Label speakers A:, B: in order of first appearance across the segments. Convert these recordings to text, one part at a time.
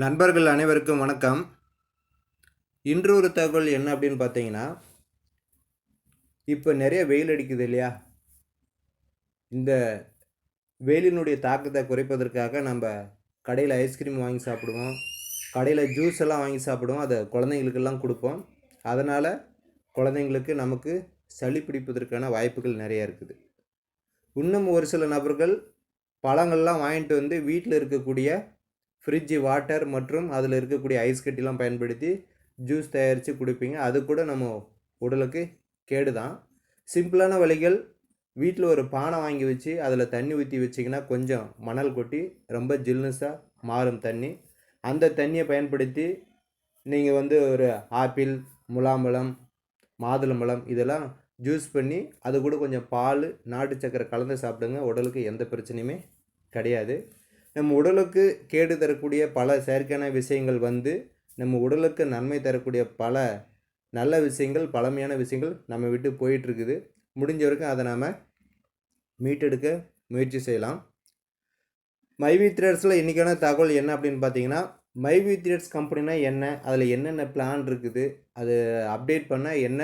A: நண்பர்கள் அனைவருக்கும் வணக்கம். இன்று ஒரு தகவல் என்ன அப்படின்னு பார்த்தீங்கன்னா இப்போ நிறைய வெயில் அடிக்குது இல்லையா? இந்த வெயிலினுடைய தாக்கத்தை குறைப்பதற்காக நம்ம கடையில் ஐஸ்கிரீம் வாங்கி சாப்பிடுவோம். கடையில் ஜூஸ் எல்லாம் வாங்கி சாப்பிடுவோம். அதை குழந்தைங்களுக்கெல்லாம் கொடுப்போம். அதனால் குழந்தைங்களுக்கு நமக்கு சளி பிடிப்பதற்கான வாய்ப்புகள் நிறைய இருக்குது. இன்னும் ஒரு சில நபர்கள் பழங்கள்லாம் வாங்கிட்டு வந்து வீட்டில் இருக்கக்கூடிய ஃப்ரிட்ஜு வாட்டர் மற்றும் அதில் இருக்கக்கூடிய ஐஸ் கட்டிலாம் பயன்படுத்தி ஜூஸ் தயாரித்து குடிப்பீங்க. அது கூட நம்ம உடலுக்கு கேடு தான். சிம்பிளான வழிகள் வீட்டில் ஒரு பானை வாங்கி வச்சு அதில் தண்ணி ஊற்றி வச்சிங்கன்னா கொஞ்சம் மணல் கொட்டி ரொம்ப ஜில்னஸாக மாறும் தண்ணி. அந்த தண்ணியை பயன்படுத்தி நீங்கள் வந்து ஒரு ஆப்பிள் முலாம்பழம் மாதுளம்பழம் இதெல்லாம் ஜூஸ் பண்ணி அது கூட கொஞ்சம் பால் நாட்டு சக்கரை கலந்து சாப்பிடுங்க. உடலுக்கு எந்த பிரச்சனையுமே கிடையாது. நம்ம உடலுக்கு கேடு தரக்கூடிய பல செயற்கையான விஷயங்கள் வந்து நம்ம உடலுக்கு நன்மை தரக்கூடிய பல நல்ல விஷயங்கள் பழமையான விஷயங்கள் நம்ம விட்டு போயிட்டுருக்குது. முடிஞ்ச வரைக்கும் அதை நாம் மீட்டெடுக்க முயற்சி செய்யலாம். மைவி த்ரெட்ஸில் இன்றைக்கான தகவல் என்ன அப்படின்னு பார்த்தீங்கன்னா மைவி த்ரெட்ஸ் கம்பெனினா என்ன அதில் என்னென்ன பிளான் இருக்குது அது அப்டேட் பண்ணால் என்ன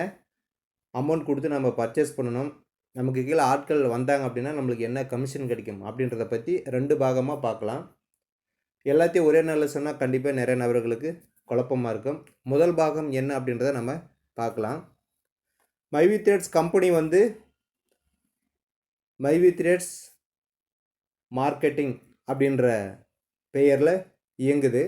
A: அமௌண்ட் கொடுத்து நம்ம பர்ச்சேஸ் பண்ணணும் நமக்கு கீழே ஆட்கள் வந்தாங்க அப்படின்னா நம்மளுக்கு என்ன கமிஷன் கிடைக்கும் அப்படின்றத பற்றி ரெண்டு பாகமாக பார்க்கலாம். எல்லாத்தையும் ஒரே நாளில் சொன்னால் கண்டிப்பாக நிறைய நபர்களுக்கு குழப்பமாக இருக்கும். முதல் பாகம் என்ன அப்படின்றத நம்ம பார்க்கலாம். மைவி த்ரேட்ஸ் கம்பெனி வந்து மைவி த்ரேட்ஸ் மார்க்கெட்டிங் அப்படின்ற பெயரில் இயங்குது.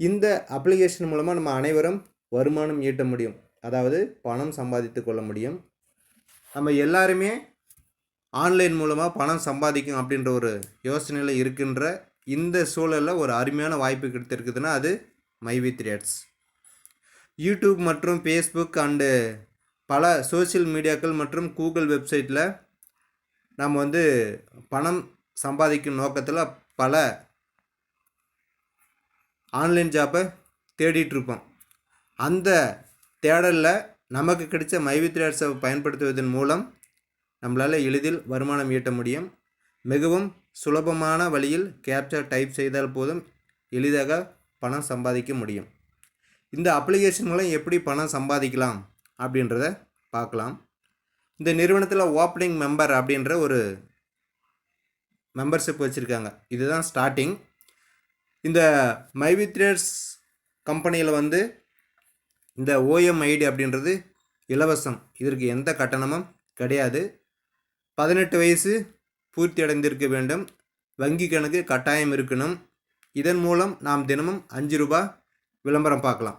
A: இந்த அப்ளிகேஷன் மூலமாக நம்ம அனைவரும் வருமானம் ஈட்ட முடியும். அதாவது பணம் சம்பாதித்து கொள்ள முடியும். நம்ம எல்லாருமே ஆன்லைன் மூலமாக பணம் சம்பாதிக்கும் அப்படின்ற ஒரு யோசனையில் இருக்கின்ற இந்த சூழலில் ஒரு அருமையான வாய்ப்பு கிடைத்திருக்குதுன்னா அது மைவி த்ரெட்ஸ் யூடியூப் மற்றும் ஃபேஸ்புக் அண்டு பல சோஷியல் மீடியாக்கள் மற்றும் கூகுள் வெப்சைட்டில் நம்ம வந்து பணம் சம்பாதிக்கும் நோக்கத்தில் பல ஆன்லைன் ஜாப்பை தேடிட்டுருப்போம் அந்த தேடலில் நமக்கு கிடைச்ச மைவி த்ரெட்ஸை பயன்படுத்துவதன் மூலம் நம்மளால் எளிதில் வருமானம் ஈட்ட முடியும். மிகவும் சுலபமான வழியில் கேப்சர் டைப் செய்தால் போதும் எளிதாக பணம் சம்பாதிக்க முடியும். இந்த அப்ளிகேஷன் மூலம் எப்படி பணம் சம்பாதிக்கலாம் அப்படின்றத பார்க்கலாம். இந்த நிறுவனத்தில் ஓப்பனிங் மெம்பர் அப்படின்ற ஒரு மெம்பர்ஷிப் வச்சுருக்காங்க. இதுதான் ஸ்டார்டிங் இந்த மைவி கம்பெனியில் வந்து இந்த ஓஎம்ஐடி அப்படின்றது இலவசம். இதற்கு எந்த கட்டணமும் கிடையாது. பதினெட்டு வயசு பூர்த்தி அடைந்திருக்க வேண்டும். வங்கி கணக்கு கட்டாயம் இருக்கணும். இதன் மூலம் நாம் தினமும் அஞ்சு ரூபா விளம்பரம் பார்க்கலாம்.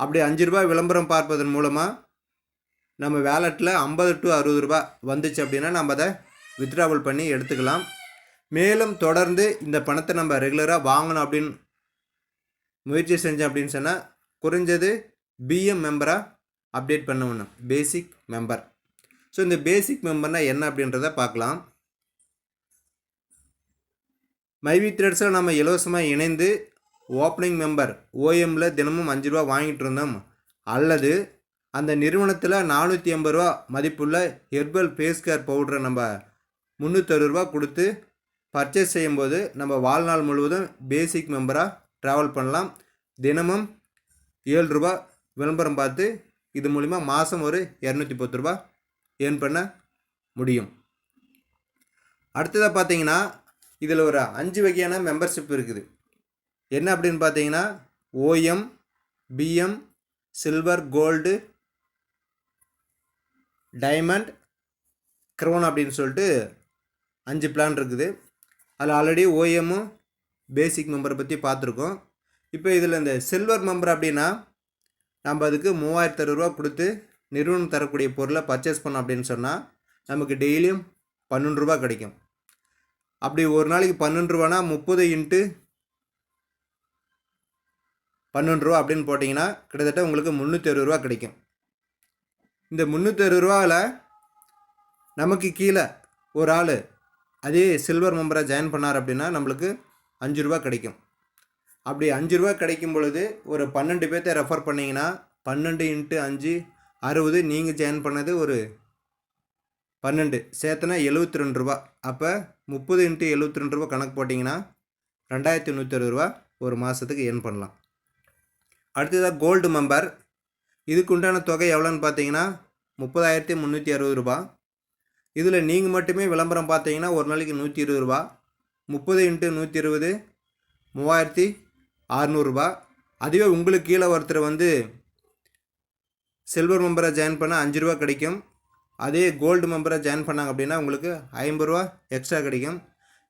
A: அப்படி அஞ்சு ரூபா விளம்பரம் பார்ப்பதன் மூலமாக நம்ம வேலெட்டில் ஐம்பது டு அறுபது ரூபா வந்துச்சு அப்படின்னா நம்ம அதை வித்ட்ராவல் பண்ணி எடுத்துக்கலாம். மேலும் தொடர்ந்து இந்த பணத்தை நம்ம ரெகுலராக வாங்கணும் அப்படின்னு முயற்சி செஞ்சோம் அப்படின்னு சொன்னால் குறைஞ்சது பிஎம் மெம்பராக அப்டேட் பண்ண ஒன்று பேசிக் மெம்பர் ஸோ இந்த பேசிக் மெம்பர்னால் என்ன அப்படின்றத பார்க்கலாம். மைவி த்ரெட்ஸில் நம்ம இலவசமாக இணைந்து ஓப்பனிங் மெம்பர் ஓஎம்மில் தினமும் அஞ்சு ரூபா வாங்கிட்டு இருந்தோம். அல்லது அந்த நிறுவனத்தில் நானூற்றி ஐம்பது ரூபா மதிப்புள்ள ஹெர்பல் ஃபேஸ் கேர் பவுடரை நம்ம முந்நூற்றறுபது ரூபா கொடுத்து பர்ச்சேஸ் செய்யும்போது நம்ம வாழ்நாள் முழுவதும் பேசிக் மெம்பராக ட்ராவல் பண்ணலாம். தினமும் ஏழு ரூபா விளம்பரம் பார்த்து இது மூலிமா மாதம் ஒரு இரநூத்தி பத்து ரூபா ஏர்ன் பண்ண முடியும். அடுத்ததாக பார்த்தீங்கன்னா இதில் ஒரு அஞ்சு வகையான மெம்பர்ஷிப் இருக்குது. என்ன அப்படின்னு பார்த்தீங்கன்னா O M P M silver gold diamond crown அப்படின்னு சொல்லிட்டு அஞ்சு பிளான் இருக்குது. அதில் ஆல்ரெடி ஓஎம்மும் பேசிக் மெம்பரை பற்றி பார்த்துருக்கோம். இப்போ இதில் இந்த சில்வர் மெம்பர் அப்படின்னா நம்ம அதுக்கு மூவாயிரத்து அறுபது ரூபா கொடுத்து நிறுவனம் தரக்கூடிய பொருளை பர்ச்சேஸ் பண்ணோம் அப்படின்னு சொன்னால் நமக்கு டெய்லியும் பன்னெண்டு ரூபா கிடைக்கும். அப்படி ஒரு நாளைக்கு பன்னெண்டு ரூபானா முப்பது இன்ட்டு பன்னெண்டு ரூபா அப்படின்னு போட்டிங்கன்னா கிட்டத்தட்ட உங்களுக்கு முந்நூற்றி அறுபது ரூபா கிடைக்கும். இந்த முந்நூற்றி அறுபது ரூபாவில் நமக்கு கீழே ஒரு ஆள் அதே சில்வர் மெம்பரை ஜாயின் பண்ணார் அப்படின்னா நம்மளுக்கு அஞ்சு ரூபா கிடைக்கும். அப்படி அஞ்சு ரூபா கிடைக்கும் பொழுது ஒரு பன்னெண்டு பேர்த்த ரெஃபர் பண்ணிங்கன்னா பன்னெண்டு இன்ட்டு அஞ்சு அறுபது நீங்கள் ஜாயின் பண்ணது ஒரு பன்னெண்டு. சேர்த்தனா எழுபத்தி ரெண்டு ரூபா அப்போ முப்பது இன்ட்டு எழுபத்தி ரெண்டு ரூபா கணக்கு போட்டிங்கன்னா ரெண்டாயிரத்தி நூற்றி அறுபது ரூபா ஒரு மாதத்துக்கு earn பண்ணலாம். அடுத்ததாக கோல்டு மெம்பர் இதுக்கு உண்டான தொகை எவ்வளோன்னு பார்த்தீங்கன்னா முப்பதாயிரத்தி முந்நூற்றி அறுபது ரூபா இதில் நீங்கள் மட்டுமே விளம்பரம் பார்த்தீங்கன்னா ஒரு நாளைக்கு நூற்றி இருபது ரூபா முப்பது இன்ட்டு நூற்றி இருபது மூவாயிரத்தி ஆறுநூறுபா அதுவே உங்களுக்கு கீழே ஒருத்தர் வந்து சில்வர் மெம்பரை ஜாயின் பண்ணால் அஞ்சு ரூபா கிடைக்கும். அதே கோல்டு மெம்பரை ஜாயின் பண்ணாங்க அப்படின்னா உங்களுக்கு ஐம்பது ரூபா எக்ஸ்ட்ரா கிடைக்கும்.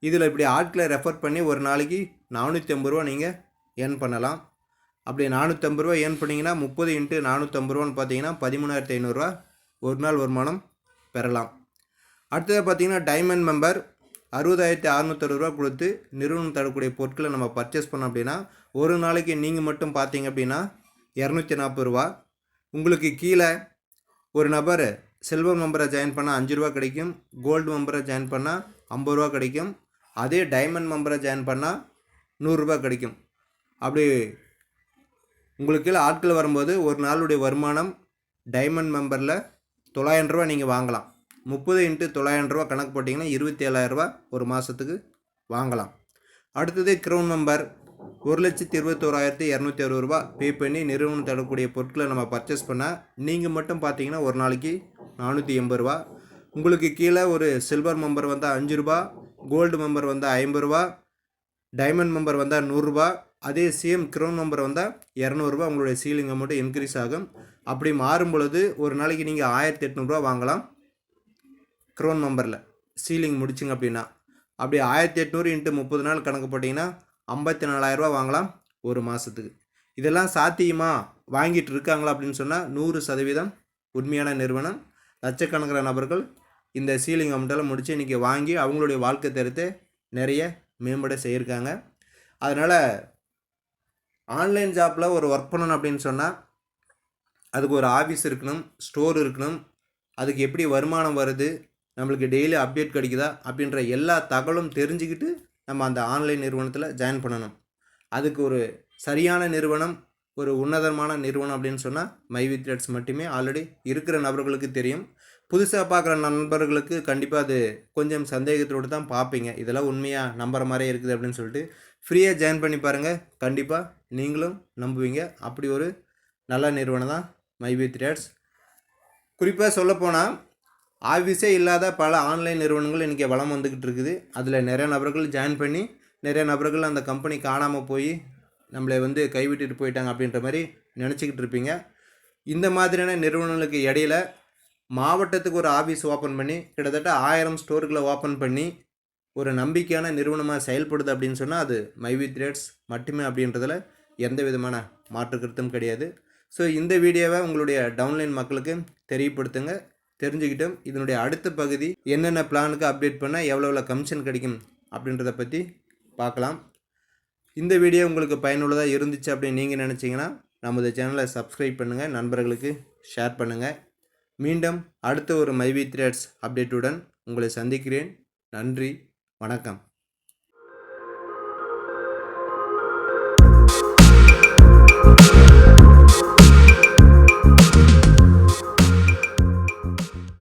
A: இதில் இப்படி ஆட்களை ரெஃபர் பண்ணி ஒரு நாளைக்கு நானூற்றி ஐம்பது ரூபா நீங்கள் ஏர்ன் பண்ணலாம். அப்படி நானூற்றம்பது ரூபா ஏர்ன் பண்ணிங்கன்னா முப்பது இன்ட்டு நானூற்றம்பது ரூபான்னு பார்த்தீங்கன்னா பதிமூணாயிரத்தி ஐநூறுரூவா ஒரு நாள் வருமானம் பெறலாம். அடுத்தது பார்த்தீங்கன்னா டைமண்ட் மெம்பர் அறுபதாயிரத்தி அறுநூத்தறுபது ரூபா கொடுத்து நிறுவனம் தரக்கூடிய பொருட்களை நம்ம பர்ச்சேஸ் பண்ணோம் அப்படின்னா ஒரு நாளைக்கு நீங்கள் மட்டும் பார்த்தீங்க அப்படின்னா இரநூத்தி நாற்பது ரூபா. உங்களுக்கு கீழே ஒரு நபர் சில்வர் மெம்பரை ஜாயின் பண்ணால் அஞ்சு ரூபா கிடைக்கும் கோல்டு மெம்பரை ஜாயின் பண்ணால் ஐம்பது ரூபா கிடைக்கும் அதே டைமண்ட் மெம்பரை ஜாயின் பண்ணால் நூறுரூபா கிடைக்கும். அப்படி உங்களுக்கு கீழே ஆட்கள் வரும்போது ஒரு நாளுடைய வருமானம் டைமண்ட் மெம்பரில் தொள்ளாயிரம் ரூபா நீங்கள் வாங்கலாம். முப்பது இன்ட்டு தொள்ளாயிரம் ரூபா கணக்கு போட்டிங்கன்னா இருபத்தி ஏழாயிரரூபா ஒரு மாதத்துக்கு வாங்கலாம். அடுத்தது க்ரௌன் மெம்பர் ஒரு லட்சத்தி இருபத்தோராயிரத்தி இரநூத்தி அறுபது ரூபா பே பண்ணி நிறுவனம் தரக்கூடிய பொருட்களை நம்ம பர்ச்சேஸ் பண்ணால் நீங்கள் மட்டும் பார்த்தீங்கன்னா ஒரு நாளைக்கு நானூற்றி எண்பது ரூபா. உங்களுக்கு கீழே ஒரு சில்வர் மெம்பர் வந்தால் அஞ்சு ரூபா கோல்டு மெம்பர் வந்தால் ஐம்பது ரூபா டைமண்ட் மெம்பர் வந்தால் நூறுரூபா அதே சேம் க்ரௌன் மெம்பர் வந்தால் இரநூறுபா உங்களுடைய சீலிங் அமௌண்ட்டு இன்க்ரீஸ் ஆகும். அப்படி மாறும் பொழுது ஒரு நாளைக்கு நீங்கள் ஆயிரத்தி எட்நூறுபா வாங்கலாம். க்ரோன் நம்பரில் சீலிங் முடிச்சிங்க அப்படின்னா அப்படி ஆயிரத்தி எட்நூறு இன்ட்டு முப்பது நாள் கணக்கு போட்டிங்கன்னா ஐம்பத்தி நாலாயிரரூபா வாங்கலாம் ஒரு மாதத்துக்கு இதெல்லாம் சாத்தியமாக வாங்கிட்டு இருக்காங்களா அப்படின்னு சொன்னால் நூறு சதவீதம் உண்மையான நிறுவனம். லட்சக்கணக்கான நபர்கள் இந்த சீலிங் அமௌண்ட்டெல்லாம் முடித்து இன்றைக்கி வாங்கி அவங்களுடைய வாழ்க்கை தரத்தை நிறைய மேம்பட செய்யிருக்காங்க. அதனால் ஆன்லைன் ஜாப்பில் ஒரு ஒர்க் பண்ணணும் அப்படின்னு சொன்னால் அதுக்கு ஒரு ஆஃபீஸ் இருக்கணும் ஸ்டோர் இருக்கணும் அதுக்கு எப்படி வருமானம் வருது நம்மளுக்கு டெய்லி அப்டேட் கிடைக்குதா? அப்படின்ற எல்லா தகவலும் தெரிஞ்சுக்கிட்டு நம்ம அந்த ஆன்லைன் நிறுவனத்தில் ஜாயின் பண்ணணும். அதுக்கு ஒரு சரியான நிறுவனம் ஒரு உன்னதமான நிறுவனம் அப்படின்னு சொன்னால் மைவி த்ரெட்ஸ் மட்டுமே. ஆல்ரெடி இருக்கிற நபர்களுக்கு தெரியும். புதுசாக பார்க்குற நண்பர்களுக்கு கண்டிப்பாக அது கொஞ்சம் சந்தேகத்தோடு தான் பார்ப்பீங்க. இதெல்லாம் உண்மையாக நம்புற மாதிரியே இருக்குது அப்படின்னு சொல்லிட்டு ஃப்ரீயாக ஜாயின் பண்ணி பாருங்கள் கண்டிப்பாக நீங்களும் நம்புவீங்க. அப்படி ஒரு நல்ல நிறுவனம் தான் மைவி த்ரெட்ஸ் குறிப்பாக சொல்லப்போனால் ஆஃபீஸே இல்லாத பல ஆன்லைன் நிறுவனங்கள் இன்றைக்கி வளம் வந்துக்கிட்டு இருக்குது. அதில் நிறைய நபர்கள் ஜாயின் பண்ணி நிறைய நபர்கள் அந்த கம்பெனி காணாமல் போய் நம்மளை வந்து கைவிட்டுட்டு போயிட்டாங்க அப்படின்ற மாதிரி நினச்சிக்கிட்டு இருப்பீங்க. இந்த மாதிரியான நிறுவனங்களுக்கு இடையில மாவட்டத்துக்கு ஒரு ஆஃபீஸ் ஓப்பன் பண்ணி கிட்டத்தட்ட ஆயிரம் ஸ்டோர்களை ஓப்பன் பண்ணி ஒரு நம்பிக்கையான நிறுவனமாக செயல்படுது அப்படின்னு சொன்னால் அது மைவி த்ரேட்ஸ் மட்டுமே அப்படின்றதில் எந்த விதமான மாற்று கருத்தும் கிடையாது. ஸோ இந்த வீடியோவை உங்களுடைய டவுன்லைன் மக்களுக்கு தெரியப்படுத்துங்க. தெரிஞ்சுக்கிட்டோம். இதனுடைய அடுத்த பகுதி என்னென்ன பிளானுக்கு அப்டேட் பண்ணால் எவ்வளோ எவ்வளோ கமிஷன் கிடைக்கும் அப்படின்றத பற்றி பார்க்கலாம். இந்த வீடியோ உங்களுக்கு பயனுள்ளதாக இருந்துச்சு அப்படின்னு நீங்கள் நினச்சிங்கன்னா நமது சேனலை சப்ஸ்கிரைப் பண்ணுங்கள் நண்பர்களுக்கு ஷேர் பண்ணுங்கள் மீண்டும் அடுத்த ஒரு மைவி த்ரெட்ஸ் அப்டேட்டுடன் உங்களை சந்திக்கிறேன். நன்றி வணக்கம்.